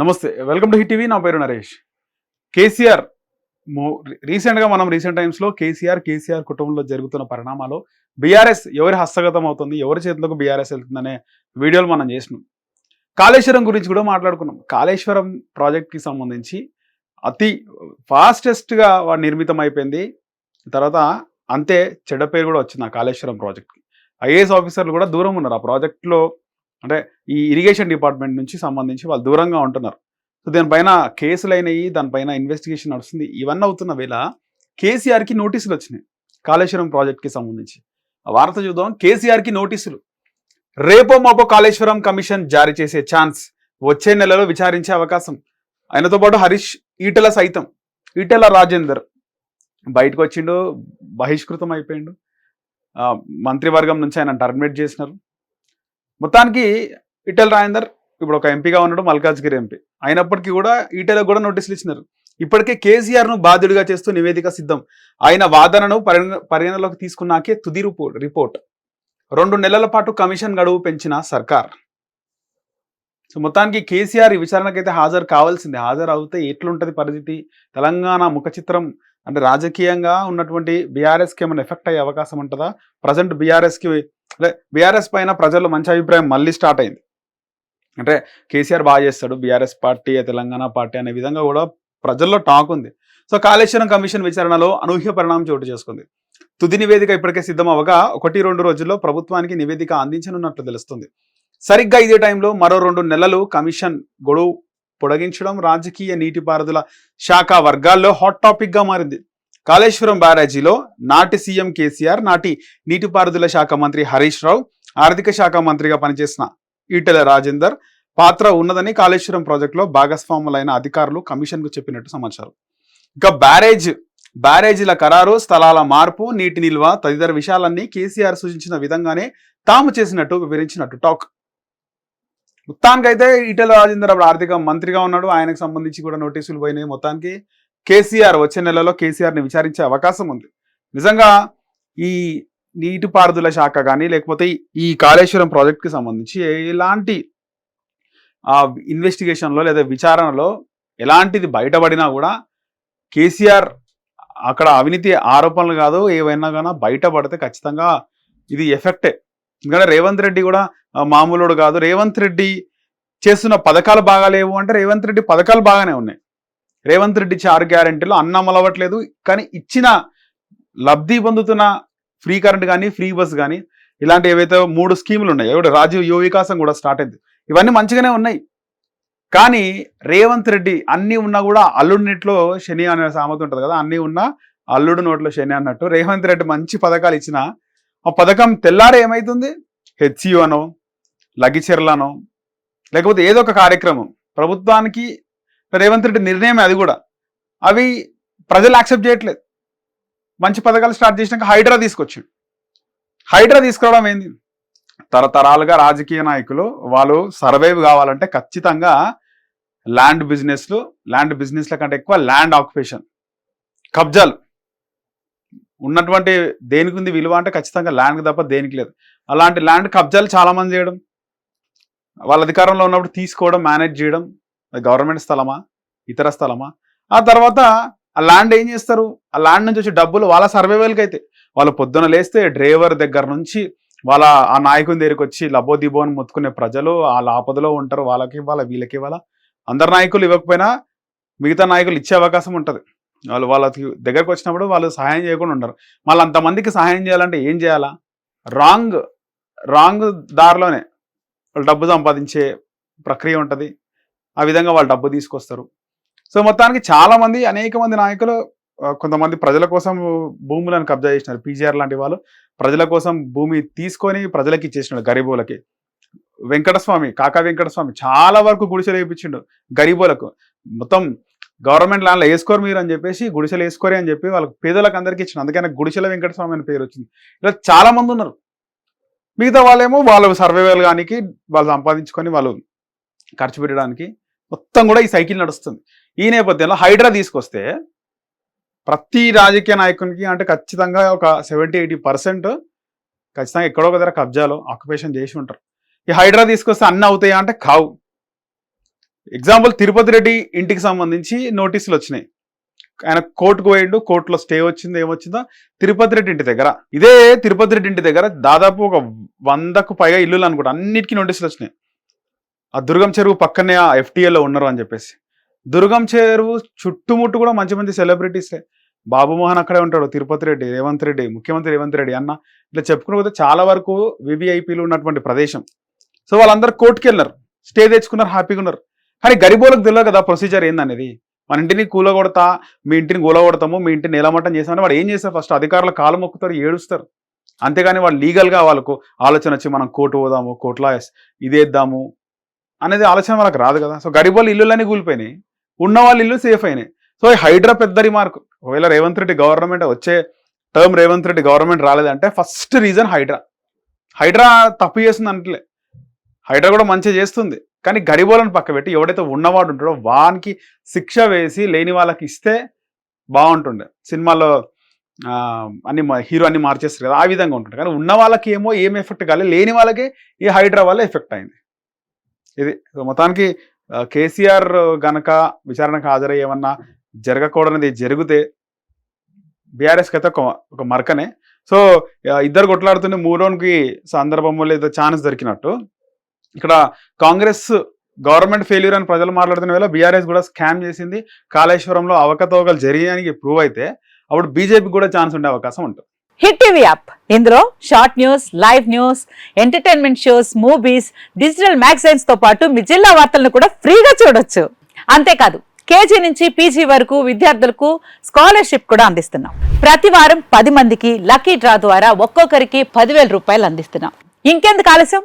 నమస్తే welcome to hit TV నా పేరు నరేష్. కేసీఆర్ రీసెంట్గా మనం రీసెంట్ టైమ్స్లో కేసీఆర్ కేసీఆర్ కుటుంబంలో జరుగుతున్న పరిణామాలు బీఆర్ఎస్ ఎవరి హస్తగతం అవుతుంది ఎవరి చేతులకు బీఆర్ఎస్ వెళ్తుందనే వీడియోలు మనం చేసినాం. కాళేశ్వరం గురించి కూడా మాట్లాడుకున్నాం. కాళేశ్వరం ప్రాజెక్ట్కి సంబంధించి అతి ఫాస్టెస్ట్గా వాడు నిర్మితం అయిపోయింది. తర్వాత అంతే చెడ్డ పేరు కూడా వచ్చింది ఆ కాళేశ్వరం ప్రాజెక్ట్కి. ఐఏఎస్ ఆఫీసర్లు కూడా దూరం ఉన్నారు. ఆ ప్రాజెక్ట్లో అంటే ఈ ఇరిగేషన్ డిపార్ట్మెంట్ నుంచి సంబంధించి వాళ్ళు దూరంగా ఉంటున్నారు. సో దానిపైన కేసులు అయినాయి దానిపైన ఇన్వెస్టిగేషన్ నడుస్తుంది. ఇవన్నీ అవుతున్న వేళ కేసీఆర్కి నోటీసులు వచ్చినాయి. కాళేశ్వరం ప్రాజెక్ట్కి సంబంధించి. ఆ వార్త చూద్దాం. కేసీఆర్కి నోటీసులు రేపో మాపో కాళేశ్వరం కమిషన్ జారీ చేసే ఛాన్స్ వచ్చే నెలలో విచారించే అవకాశం. ఆయనతో పాటు హరీష్ ఈటెల సైతం. ఈటెల రాజేందర్ బయటకు వచ్చిండు బహిష్కృతం అయిపోయిండు. మంత్రివర్గం నుంచి ఆయన టర్మినేట్ చేసినారు. మొత్తానికి ఇటల్ రాజేందర్ ఇప్పుడు ఒక ఎంపీగా ఉన్నాడు మల్కాజ్గిరి ఎంపీ. అయినప్పటికీ కూడా ఈటెలకు కూడా నోటీసులు ఇచ్చినారు. ఇప్పటికే కేసీఆర్ను బాధ్యుడిగా చేస్తూ నివేదిక సిద్ధం. ఆయన వాదనను పరిగణ పరిగణలోకి తీసుకున్నాకే తుది రిపోర్ట్ రిపోర్ట్. రెండు నెలల పాటు కమిషన్ గడువు పెంచిన సర్కార్. సో మొత్తానికి కేసీఆర్ ఈ విచారణకైతే హాజరు కావాల్సిందే. హాజరు అవుతే ఎట్లుంటుంది పరిస్థితి? తెలంగాణ ముఖ చిత్రం అంటే రాజకీయంగా ఉన్నటువంటి బీఆర్ఎస్కి ఏమైనా ఎఫెక్ట్ అయ్యే అవకాశం ఉంటుందా? ప్రజెంట్ బీఆర్ఎస్కి అంటే బీఆర్ఎస్ పైన ప్రజల్లో మంచి అభిప్రాయం మళ్ళీ స్టార్ట్ అయింది. అంటే కేసీఆర్ బాగా చేస్తాడు బీఆర్ఎస్ పార్టీ తెలంగాణ పార్టీ అనే విధంగా కూడా ప్రజల్లో టాక్ ఉంది. సో కాళేశ్వరం కమిషన్ విచారణలో అనూహ్య పరిణామం చోటు చేసుకుంది. తుది నివేదిక ఇప్పటికే సిద్ధం అవ్వగా ఒకటి రెండు రోజుల్లో ప్రభుత్వానికి నివేదిక అందించనున్నట్లు తెలుస్తుంది. సరిగ్గా ఇదే టైంలో మరో రెండు నెలలు కమిషన్ గొడవ పొడిగించడం రాజకీయ నీటిపారుదల శాఖ వర్గాల్లో హాట్ టాపిక్గా మారింది. కాళేశ్వరం బ్యారేజీలో నాటి సీఎం కేసీఆర్ నాటి నీటిపారుదల శాఖ మంత్రి హరీష్ రావు ఆర్థిక శాఖ మంత్రిగా పనిచేసిన ఈటెల రాజేందర్ పాత్ర ఉన్నదని కాళేశ్వరం ప్రాజెక్టులో భాగస్వాములైన అధికారులు కమిషన్కు చెప్పినట్టు సమాచారం. ఇక బ్యారేజ్ బ్యారేజీల ఖరారు స్థలాల మార్పు నీటి నిల్వ తదితర విషయాలన్నీ కేసీఆర్ సూచించిన విధంగానే తాము చేసినట్టు వివరించినట్టు టాక్. మొత్తానికైతే ఈటెల రాజేందర్ అప్పుడు ఆర్థిక మంత్రిగా ఉన్నాడు. ఆయనకు సంబంధించి కూడా నోటీసులు పోయినాయి మొత్తానికి. కేసీఆర్ వచ్చే నెలలో కేసీఆర్ని విచారించే అవకాశం ఉంది. నిజంగా ఈ నీటిపారుదల శాఖ కానీ లేకపోతే ఈ- కాళేశ్వరం ప్రాజెక్ట్కి సంబంధించి ఎలాంటి ఇన్వెస్టిగేషన్లో లేదా విచారణలో ఎలాంటిది బయటపడినా కూడా కేసీఆర్ అక్కడ అవినీతి ఆరోపణలు కాదు ఏవైనా కానీ బయటపడితే ఖచ్చితంగా ఇది ఎఫెక్టే. ఎందుకంటే రేవంత్ రెడ్డి కూడా మామూలుడు కాదు. రేవంత్ రెడ్డి చేస్తున్న పథకాలు బాగాలేవు అంటే రేవంత్ రెడ్డి పథకాలు బాగానే ఉన్నాయి. రేవంత్ రెడ్డి ఇచ్చే ఆరు గ్యారెంటీలు అన్నం అలవట్లేదు. కానీ ఇచ్చిన లబ్ధి పొందుతున్న ఫ్రీ కరెంట్ కానీ ఫ్రీ బస్ కానీ ఇలాంటి ఏవైతే మూడు స్కీములు ఉన్నాయి ఒకటి రాజీవ్ యువ వికాసం కూడా స్టార్ట్ అయింది ఇవన్నీ మంచిగానే ఉన్నాయి. కానీ రేవంత్ రెడ్డి అన్నీ ఉన్నా కూడా అల్లుడి నీటిలో శని అనే సామెత ఉంటుంది కదా అన్నీ ఉన్నా అల్లుడు నోట్లో శని అన్నట్టు రేవంత్ రెడ్డి మంచి పథకాలు ఇచ్చిన ఆ పథకం తెల్లారే ఏమవుతుంది హెచ్సియు అనో లగిచెర్లనో లేకపోతే ఏదో ఒక కార్యక్రమం. ప్రభుత్వానికి రేవంత్ రెడ్డి నిర్ణయం అది కూడా. అవి ప్రజలు యాక్సెప్ట్ చేయట్లేదు. మంచి పథకాలు స్టార్ట్ చేసినాక హైడ్రా తీసుకొచ్చాడు. హైడ్రా తీసుకురావడం ఏంది? తరతరాలుగా రాజకీయ నాయకులు వాళ్ళు సర్వైవ్ కావాలంటే ఖచ్చితంగా ల్యాండ్ బిజినెస్లు ల్యాండ్ బిజినెస్ల కంటే ఎక్కువ ల్యాండ్ ఆక్యుపేషన్. కబ్జాలు. ఉన్నటువంటి దేనికి ఉంది విలువ అంటే ఖచ్చితంగా ల్యాండ్ తప్ప దేనికి లేదు. అలాంటి ల్యాండ్ కబ్జాలు చాలామంది చేయడం వాళ్ళ అధికారంలో ఉన్నప్పుడు తీసుకోవడం మేనేజ్ చేయడం అది గవర్నమెంట్ స్థలమా ఇతర స్థలమా? ఆ తర్వాత ఆ ల్యాండ్ ఏం చేస్తారు? ఆ ల్యాండ్ నుంచి వచ్చే డబ్బులు వాళ్ళ సర్వైవల్కి అయితే. వాళ్ళు పొద్దున లేస్తే డ్రైవర్ దగ్గర నుంచి వాళ్ళ ఆ నాయకుని దగ్గరికి వచ్చి లబో దిబో అని మొత్తుకునే ప్రజలు వాళ్ళ ఆపదలో ఉంటారు. వాళ్ళకి ఇవ్వాలా వీళ్ళకి ఇవ్వాలా? అందరు నాయకులు ఇవ్వకపోయినా మిగతా నాయకులు ఇచ్చే అవకాశం ఉంటుంది. వాళ్ళు వాళ్ళకి దగ్గరకు వచ్చినప్పుడు వాళ్ళు సహాయం చేయకుండా ఉండరు. మళ్ళీ అంతమందికి సహాయం చేయాలంటే ఏం చేయాలా? రాంగ్ రాంగ్ దారిలోనే వాళ్ళు డబ్బు సంపాదించే ప్రక్రియ ఉంటుంది. ఆ విధంగా వాళ్ళు డబ్బు తీసుకొస్తారు. సో మొత్తానికి చాలామంది అనేక మంది నాయకులు కొంతమంది ప్రజల కోసం భూములను కబ్జా చేసినారు. పీజీఆర్ లాంటి వాళ్ళు ప్రజల కోసం భూమి తీసుకొని ప్రజలకి ఇచ్చేసినాడు గరీబులకి. వెంకటస్వామి కాకా వెంకటస్వామి చాలా వరకు గుడిసెలు వేయించిండు గరీబులకు. మొత్తం గవర్నమెంట్ ల్యాండ్లో వేసుకోరు మీరు అని చెప్పేసి గుడిసెలు వేసుకోరే అని చెప్పి వాళ్ళకి పేదలకు అందరికీ ఇచ్చిన. అందుకని గుడిసెల వెంకటస్వామి అని పేరు వచ్చింది. ఇలా చాలా మంది ఉన్నారు. మిగతా వాళ్ళేమో వాళ్ళు సర్వేవేలు కానీ వాళ్ళు సంపాదించుకొని వాళ్ళు ఖర్చు పెట్టడానికి మొత్తం కూడా ఈ సైకిల్ నడుస్తుంది. ఈ నేపథ్యంలో హైడ్రా తీసుకొస్తే ప్రతి రాజకీయ నాయకునికి అంటే ఖచ్చితంగా ఒక సెవెంటీ ఎయిటీ పర్సెంట్ ఖచ్చితంగా ఎక్కడో ఒక దగ్గర కబ్జాలో ఆక్యుపేషన్ చేసి ఉంటారు. ఈ హైడ్రా తీసుకొస్తే అన్ని అవుతాయా అంటే కావు. ఎగ్జాంపుల్ తిరుపతి రెడ్డి ఇంటికి సంబంధించి నోటీసులు వచ్చినాయి. ఆయన కోర్టుకు పోయిండు కోర్టులో స్టే వచ్చింది ఏమొచ్చిందో తిరుపతి రెడ్డి ఇంటి దగ్గర. ఇదే తిరుపతి రెడ్డి ఇంటి దగ్గర దాదాపు ఒక వందకు పైగా ఇల్లులు అనుకుంటా అన్నిటికీ నోటీసులు వచ్చినాయి. ఆ దుర్గం చెరువు పక్కనే ఆ ఎఫ్టీఏలో ఉన్నారు అని చెప్పేసి. దుర్గం చెరువు చుట్టుముట్టు కూడా మంచి మంచి సెలబ్రిటీసే బాబుమోహన్ అక్కడే ఉంటాడు తిరుపతి రెడ్డి రేవంత్ రెడ్డి ముఖ్యమంత్రి రేవంత్ రెడ్డి అన్న. ఇట్లా చెప్పుకుని చాలా వరకు వివిఐపీలు ఉన్నటువంటి ప్రదేశం. సో వాళ్ళందరూ కోర్టుకి వెళ్ళినారు. స్టే తెచ్చుకున్నారు హ్యాపీగా ఉన్నారు. కానీ గరిబోలకు తెలియదు కదా ప్రొసీజర్ ఏందనేది. మన ఇంటిని కూలగొడతా మీ ఇంటిని కూలగొడతాము మీ ఇంటిని నిలమట్టం చేసామని వాడు ఏం చేస్తారు ఫస్ట్ అధికారులు కాలు మొక్కుతారు ఏడుస్తారు అంతేగాని వాళ్ళు లీగల్గా వాళ్ళకు ఆలోచన వచ్చి మనం కోర్టు పోదాము కోర్టులో ఇదేద్దాము అనేది ఆలోచన వాళ్ళకి రాదు కదా. సో గరిబోళ్ళు ఇల్లులన్నీ కూలిపోయినాయి. ఉన్న వాళ్ళ ఇల్లు సేఫ్ అయినాయి. సో ఈ హైడ్రా పెద్ద రిమార్క్ ఒకవేళ రేవంత్ రెడ్డి గవర్నమెంట్ వచ్చే టర్మ్ రేవంత్ రెడ్డి గవర్నమెంట్ రాలేదంటే ఫస్ట్ రీజన్ హైడ్రా. హైడ్రా తప్పు చేస్తుంది అంటలే. హైడ్రా కూడా మంచిగా చేస్తుంది. కానీ గరిబోలను పక్క పెట్టి ఎవడైతే ఉన్నవాడు ఉంటాడో వానికి శిక్ష వేసి లేని వాళ్ళకి ఇస్తే బాగుంటుండే. సినిమాలో అన్ని మా- హీరో అన్ని మార్చేస్తారు కదా ఆ విధంగా ఉంటుంది కానీ ఉన్న వాళ్ళకి ఏమో ఏం ఎఫెక్ట్ కాలేదు. లేని వాళ్ళకి ఈ హైడ్రా వల్ల ఎఫెక్ట్ అయింది. ఇది మొత్తానికి కేసీఆర్ గనక విచారణకు హాజరై ఏమన్నా జరగకూడనిది జరిగితే బీఆర్ఎస్కి అయితే ఒక ఒక మరకనే. సో ఇద్దరు కొట్లాడుతుంటే మూడోనికి సందర్భంలో ఏదో ఛాన్స్ దొరికినట్టు. ఇక్కడ కాంగ్రెస్ గవర్నమెంట్ ఫెయిల్యూర్ అని ప్రజలు మాట్లాడుతున్న వేళ బీఆర్ఎస్ కూడా స్కామ్ చేసింది. కాళేశ్వరంలో అవకతవకలు జరిగాయని ప్రూవ్ అయితే అప్పుడు బీజేపీ కూడా ఛాన్స్ ఉండే అవకాశం ఉంటుంది. Hit TV app. ఇందులో short news live news entertainment shows movies digital మ్యాగజైన్స్తో పాటు మీ జిల్లా వార్తలను కూడా ఫ్రీగా చూడొచ్చు. అంతేకాదు కేజీ నుంచి పీజీ వరకు విద్యార్థులకు స్కాలర్షిప్ కూడా అందిస్తున్నాం. ప్రతి వారం పది మందికి లక్కీ డ్రా ద్వారా ఒక్కొక్కరికి పదివేల రూపాయలు అందిస్తున్నాం. ఇంకెందుకు ఆలస్యం?